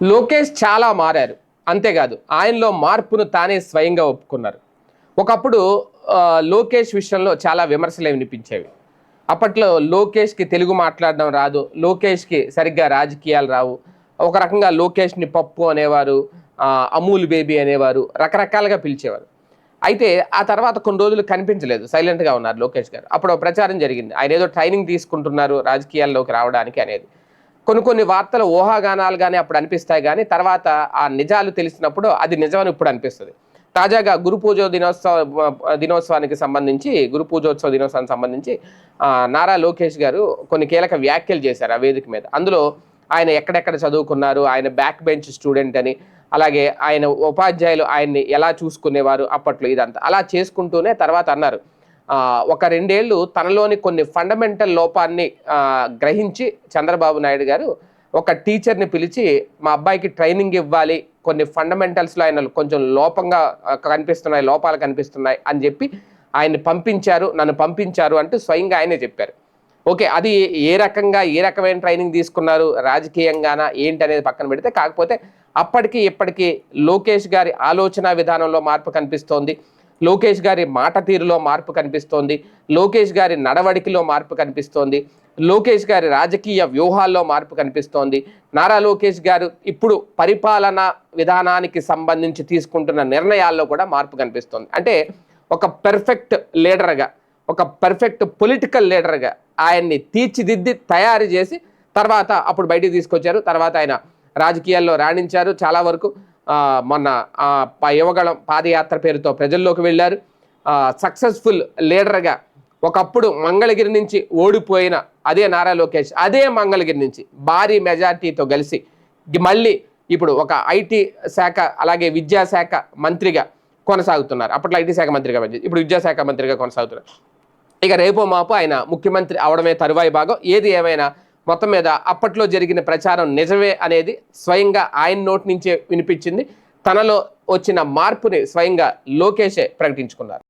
లోకేష్ చాలా మారారు. అంతేకాదు ఆయనలో మార్పును తానే స్వయంగా ఒప్పుకున్నారు. ఒకప్పుడు లోకేష్ విషయంలో చాలా విమర్శలు వినిపించేవి. అప్పట్లో లోకేష్కి తెలుగు మాట్లాడడం రాదు లోకేష్కి సరిగ్గా రాజకీయాలు రావు. ఒక రకంగా లోకేష్ని పప్పు అనేవారు అమూల్ బేబీ అనేవారు రకరకాలుగా పిలిచేవారు. అయితే ఆ తర్వాత కొన్ని రోజులు కనిపించలేదు సైలెంట్గా ఉన్నారు లోకేష్ గారు. అప్పుడు ప్రచారం జరిగింది. ఆయన ఏదో ట్రైనింగ్ తీసుకుంటున్నారు రాజకీయాల్లోకి రావడానికి అనేది. కొన్ని కొన్ని వార్తలు ఊహాగానాలు కానీ అప్పుడు అనిపిస్తాయి కానీ తర్వాత ఆ నిజాలు తెలిసినప్పుడు అది నిజమని ఇప్పుడు అనిపిస్తుంది. తాజాగా గురు పూజ దినోత్సవ దినోత్సవానికి సంబంధించి గురు పూజోత్సవ దినోత్సవానికి సంబంధించి నారా లోకేష్ గారు కొన్ని కీలక వ్యాఖ్యలు చేశారు ఆ వేదిక మీద. అందులో ఆయన ఎక్కడెక్కడ చదువుకున్నారు ఆయన బ్యాక్ బెంచ్ స్టూడెంట్ అని అలాగే ఆయన ఉపాధ్యాయులు ఆయన్ని ఎలా చూసుకునేవారు అప్పట్లో ఇదంతా. అలా చేసుకుంటూనే తర్వాత అన్నారు. ఒక రెండేళ్ళు తనలోని కొన్ని ఫండమెంటల్ లోపాన్ని గ్రహించి చంద్రబాబు నాయుడు గారు ఒక టీచర్ని పిలిచి మా అబ్బాయికి ట్రైనింగ్ ఇవ్వాలి కొన్ని ఫండమెంటల్స్లో ఆయన కొంచెం లోపంగా కనిపిస్తున్నాయి లోపాలు కనిపిస్తున్నాయి అని చెప్పి ఆయన్ని పంపించారు నన్ను పంపించారు అంటూ స్వయంగా ఆయనే చెప్పారు. ఓకే అది ఏ రకంగా ఏ రకమైన ట్రైనింగ్ తీసుకున్నారు రాజకీయంగానా ఏంటి అనేది పక్కన పెడితే కాకపోతే అప్పటికి ఇప్పటికీ లోకేష్ గారి ఆలోచన విధానంలో మార్పు కనిపిస్తోంది. లోకేష్ గారి మాట తీరులో మార్పు కనిపిస్తోంది. లోకేష్ గారి నడవడికలో మార్పు కనిపిస్తోంది. లోకేష్ గారి రాజకీయ వ్యూహాల్లో మార్పు కనిపిస్తోంది. నారా లోకేష్ గారు ఇప్పుడు పరిపాలన విధానానికి సంబంధించి తీసుకుంటున్న నిర్ణయాల్లో కూడా మార్పు కనిపిస్తోంది. అంటే ఒక పెర్ఫెక్ట్ లీడర్గా ఒక పెర్ఫెక్ట్ పొలిటికల్ లీడర్గా ఆయన్ని తీర్చిదిద్ది తయారు చేసి తర్వాత అప్పుడు బయటికి తీసుకొచ్చారు. తర్వాత ఆయన రాజకీయాల్లో రాణించారు చాలా వరకు. మొన్న యువగళం పాదయాత్ర పేరుతో ప్రజల్లోకి వెళ్ళారు. సక్సెస్ఫుల్ లీడర్గా ఒకప్పుడు మంగళగిరి నుంచి ఓడిపోయిన అదే నారా లోకేష్ అదే మంగళగిరి నుంచి భారీ మెజార్టీతో కలిసి మళ్ళీ ఇప్పుడు ఒక ఐటీ శాఖ అలాగే విద్యాశాఖ మంత్రిగా కొనసాగుతున్నారు. అప్పట్లో ఐటీ శాఖ మంత్రిగా పనిచేసి ఇప్పుడు విద్యాశాఖ మంత్రిగా కొనసాగుతున్నారు. ఇక రేపో మాపు ఆయన ముఖ్యమంత్రి అవడమే తరువాయి భాగం. ఏది ఏమైనా మొత్తం మీద అప్పట్లో జరిగిన ప్రచారం నిజమే అనేది స్వయంగా ఆయన నోటి నుంచే వినిపించింది. తనలో వచ్చిన మార్పుని స్వయంగా లోకేషే ప్రకటించుకున్నారు.